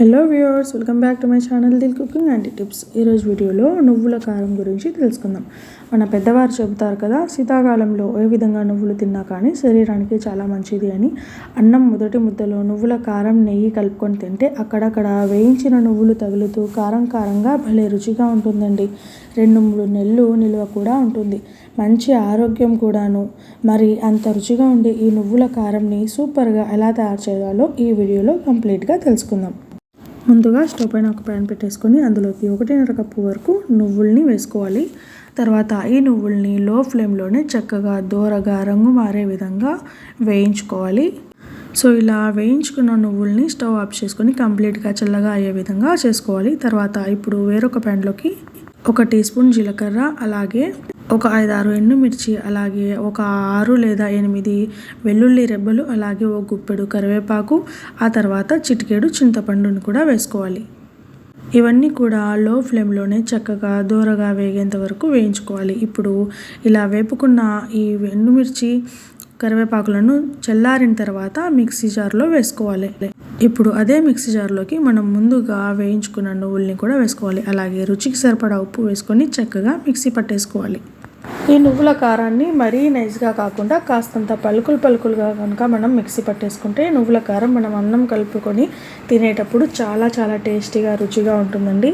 Hello viewers welcome back to my channel Dil cooking and tips ఈరోజు వీడియోలో నువ్వుల కారం గురించి తెలుసుకుందాం. మన పెద్దవారు చెబుతారు కదా శీతాకాలంలో ఏ విధంగా నువ్వులు తిన్నా కానీ శరీరానికి చాలా మంచిది అని. అన్నం మొదటి ముద్దలో నువ్వుల కారం నెయ్యి కలుపుకొని తింటే అక్కడక్కడ వేయించిన నువ్వులు తగులుతూ కారం కారంగా భలే రుచిగా ఉంటుందండి. రెండు మూడు నెలలు నిల్వ కూడా ఉంటుంది. మంచి ఆరోగ్యం కూడాను. మరి అంత రుచిగా ఉండే ఈ నువ్వుల కారంని సూపర్గా ఎలా తయారు చేయాలో ఈ వీడియోలో కంప్లీట్గా తెలుసుకుందాం. ముందుగా స్టవ్ పైన ఒక ప్యాన్ పెట్టేసుకొని అందులోకి ఒకటిన్నర కప్పు వరకు నువ్వుల్ని వేసుకోవాలి. తర్వాత ఈ నువ్వుల్ని లో ఫ్లేమ్లోనే చక్కగా దోరగా రంగు మారే విధంగా వేయించుకోవాలి. సో ఇలా వేయించుకున్న నువ్వుల్ని స్టవ్ ఆఫ్ చేసుకొని కంప్లీట్గా చల్లగా అయ్యే విధంగా చేసుకోవాలి. తర్వాత ఇప్పుడు వేరొక ప్యాన్లోకి ఒక టీ స్పూన్ జీలకర్ర అలాగే ఒక ఐదారు ఎండుమిర్చి అలాగే ఒక ఆరు లేదా ఎనిమిది వెల్లుల్లి రెబ్బలు అలాగే ఒక గుప్పెడు కరివేపాకు ఆ తర్వాత చిటికేడు చింతపండుని కూడా వేసుకోవాలి. ఇవన్నీ కూడా లో ఫ్లేమ్లోనే చక్కగా దూరగా వేగేంత వరకు వేయించుకోవాలి. ఇప్పుడు ఇలా వేపుకున్న ఈ ఎండుమిర్చి కరివేపాకులను చల్లారిన తర్వాత మిక్సీ జార్లో వేసుకోవాలి. ఇప్పుడు అదే మిక్సీ జార్లోకి మనం ముందుగా వేయించుకున్న నువ్వుల్ని కూడా వేసుకోవాలి. అలాగే రుచికి సరిపడా ఉప్పు వేసుకొని చక్కగా మిక్సీ పట్టేసుకోవాలి. ఈ నువ్వుల కారాన్ని మరీ నైస్గా కాకుండా కాస్తంత పలుకులు పలుకులుగా కనుక మనం మిక్సీ పట్టేసుకుంటే నువ్వుల కారం మనం అన్నం కలుపుకొని తినేటప్పుడు చాలా చాలా టేస్టీగా రుచిగా ఉంటుందండి.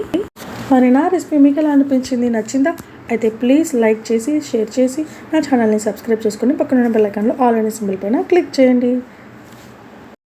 మరి నా రెసిపీ మీకు ఎలా అనిపించింది? నచ్చిందా? అయితే ప్లీజ్ లైక్ చేసి షేర్ చేసి నా ఛానల్ని సబ్స్క్రైబ్ చేసుకుని పక్కన బెల్ ఐకాన్లో ఆల్ అనే సింబల్ పైన క్లిక్ చేయండి.